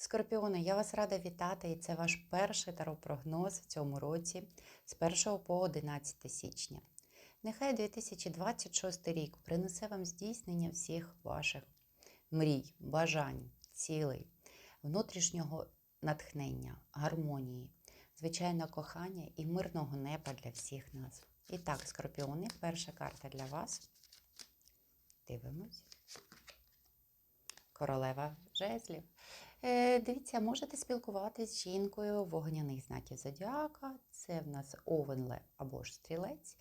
Скорпіони, я вас рада вітати, і це ваш перший таропрогноз в цьому році з 1 по 11 січня. Нехай 2026 рік принесе вам здійснення всіх ваших мрій, бажань, цілей, внутрішнього натхнення, гармонії, звичайно, кохання і мирного неба для всіх нас. І так, скорпіони, перша карта для вас. Дивимось. Королева жезлів. Е, дивіться, можете спілкуватися з жінкою вогняних знаків зодіака. Це в нас Овенле або ж стрілець.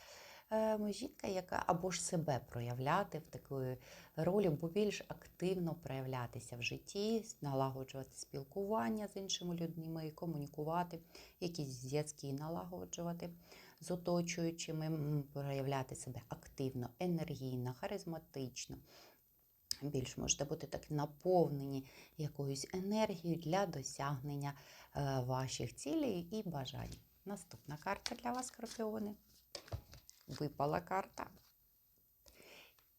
Е, жінка, яка або ж себе проявляти в такої ролі, бо більш активно проявлятися в житті, налагоджувати спілкування з іншими людьми, комунікувати, якісь зв'язки налагоджувати з оточуючими, проявляти себе активно, енергійно, харизматично більш можете бути так наповнені якоюсь енергією для досягнення е, ваших цілей і бажань. Наступна карта для вас, скорпіони. Випала карта.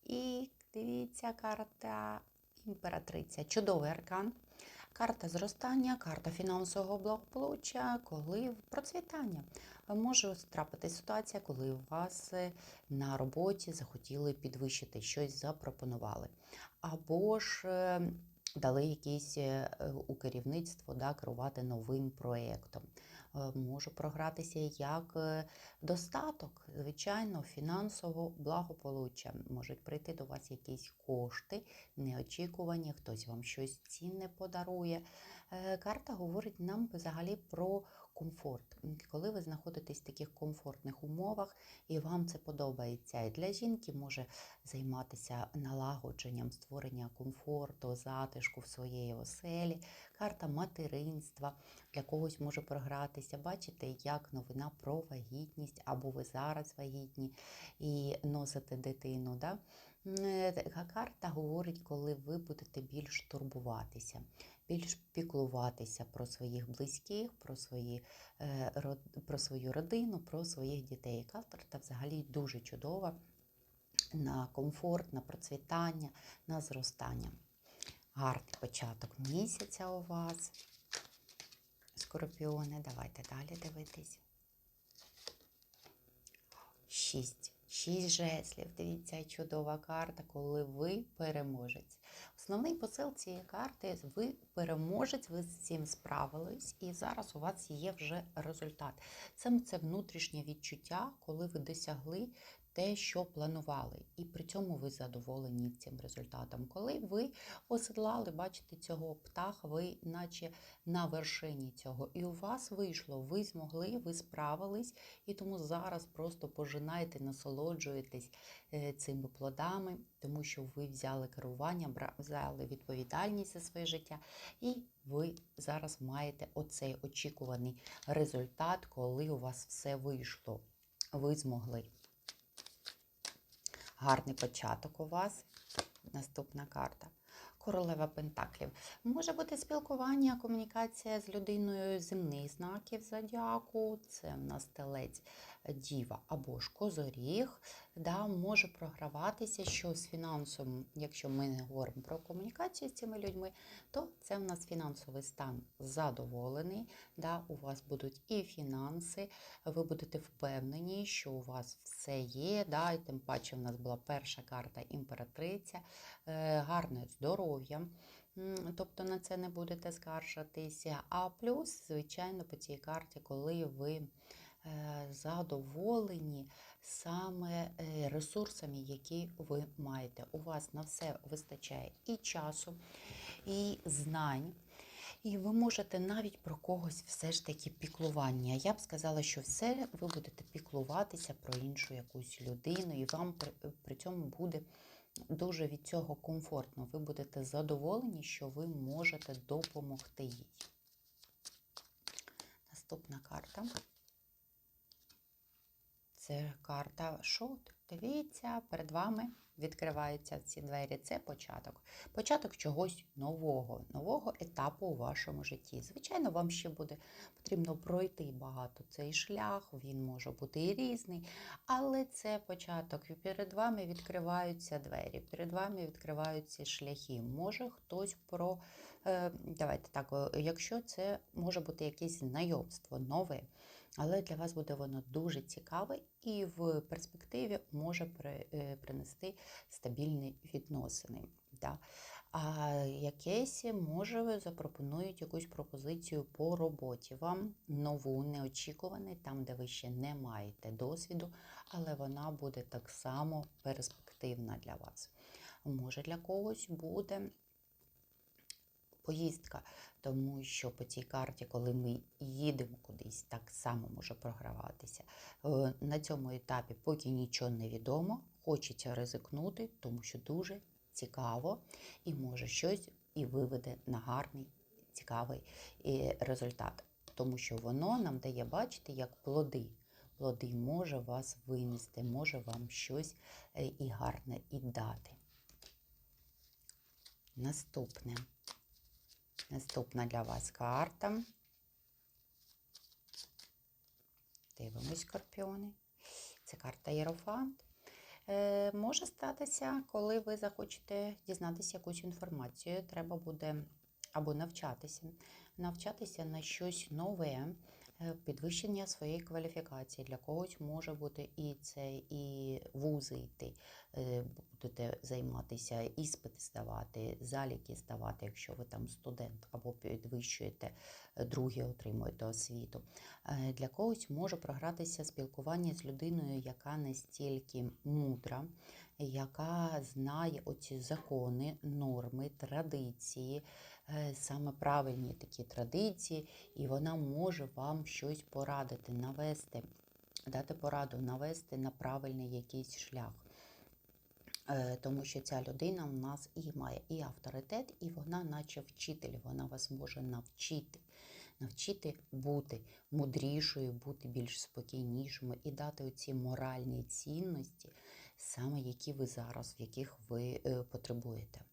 І дивіться, карта імператриця. Чудовий аркан. Карта зростання, карта фінансового благополуччя, коли процвітання. Може трапити ситуація, коли вас е, на роботі захотіли підвищити щось, запропонували. Або ж е, дали якісь е, у керівництво да, керувати новим проєктом. Може програтися як достаток, звичайно, фінансово благополуччя. Можуть прийти до вас якісь кошти, неочікувані, хтось вам щось цінне подарує. Карта говорить нам взагалі про комфорт. Коли ви знаходитесь в таких комфортних умовах і вам це подобається. І для жінки може займатися налагодженням створення комфорту, затишку в своєї оселі, карта материнства для когось може програтися. Бачите, як новина про вагітність, або ви зараз вагітні і носите дитину. Да? Така карта говорить, коли ви будете більш турбуватися, більш піклуватися про своїх близьких, про свої, е, про свою родину, про своїх дітей. Карта взагалі дуже чудова на комфорт, на процвітання, на зростання. Гарний початок місяця у вас. Скорпіони, давайте далі дивитись. Шість. Шість жеслів. Дивіться, чудова карта, коли ви переможець. Основний посил цієї карти ви переможець, ви з цим справились, і зараз у вас є вже результат. Це, це внутрішнє відчуття, коли ви досягли те, що планували, і при цьому ви задоволені цим результатом. Коли ви оседлали, бачите, цього птаха, ви наче на вершині цього. І у вас вийшло, ви змогли, ви справились, і тому зараз просто пожинайте, насолоджуєтесь е, цими плодами, тому що ви взяли керування, взяли відповідальність за своє життя, і ви зараз маєте оцей очікуваний результат, коли у вас все вийшло. Ви змогли. Гарний початок у вас. Наступна карта. Королева Пентаклів. Може бути спілкування, комунікація з людиною земних знаків зодіаку. Це в нас телець діва або ж козоріг. Да, Може програватися, що з фінансом, якщо ми не говоримо про комунікацію з цими людьми, то це в нас фінансовий стан задоволений. Да, У вас будуть і фінанси, ви будете впевнені, що у вас все є. Да, І тим паче в нас була перша карта імператриця, е, гарне здоров'я. Тобто на це не будете скаржитися. А плюс, звичайно, по цій карті, коли ви задоволені саме е, ресурсами, які ви маєте. У вас на все вистачає і часу, і знань. І ви можете навіть про когось все ж таки піклування. Я б сказала, що все ви будете піклуватися про іншу якусь людину, і вам при цьому буде дуже від цього комфортно. Ви будете задоволені, що ви можете допомогти їй. Наступна карта. Це карта шут. Дивіться, перед вами відкриваються ці двері, це початок. Початок чогось нового, нового етапу у вашому житті. Звичайно, вам ще буде потрібно пройти багато цей шлях, він може бути і різний, але це початок. Перед вами відкриваються двері, перед вами відкриваються шляхи. Може хтось про. е, Давайте так, е, якщо це може бути якесь знайомство нове, але для вас буде воно дуже цікаве і в перспективі може е, принести стабільні відносини. Да. А якесь може запропонують якусь пропозицію по роботі вам нову, неочікувану, там, де ви ще не маєте досвіду, але вона буде так само перспективна для вас. Може для когось буде поїздка, тому що по цій карті, коли ми їдемо кудись, так само може програватися. Е, На цьому етапі поки нічого не відомо, хочеться ризикнути, тому що дуже цікаво і може щось і виведе на гарний, цікавий е, результат. Тому що воно нам дає бачити як плоди. Плоди може вас винести, може вам щось е, і гарне і дати. Наступне. Наступна для вас карта. Дивимось, скорпіони. Це карта Єрофант. Е, може статися, коли ви захочете дізнатися якусь інформацію, треба буде або навчатися, навчатися на щось нове, підвищення своєї кваліфікації. Для когось може бути і це, і вузи йти. Е, Будете займатися, іспити здавати, заліки здавати, якщо ви там студент, або підвищуєте е, друге, отримуєте освіту. Е, Для когось може програтися спілкування з людиною, яка настільки мудра, яка знає оці закони, норми, традиції, е, саме правильні такі традиції, і вона може вам щось порадити, навести, дати пораду, навести на правильний якийсь шлях. Е, Тому що ця людина в нас і має і авторитет, і вона, наче вчитель, вона вас може навчити, навчити бути мудрішою, бути більш спокійнішими і дати оці моральні цінності, саме які ви зараз, в яких ви е, потребуєте.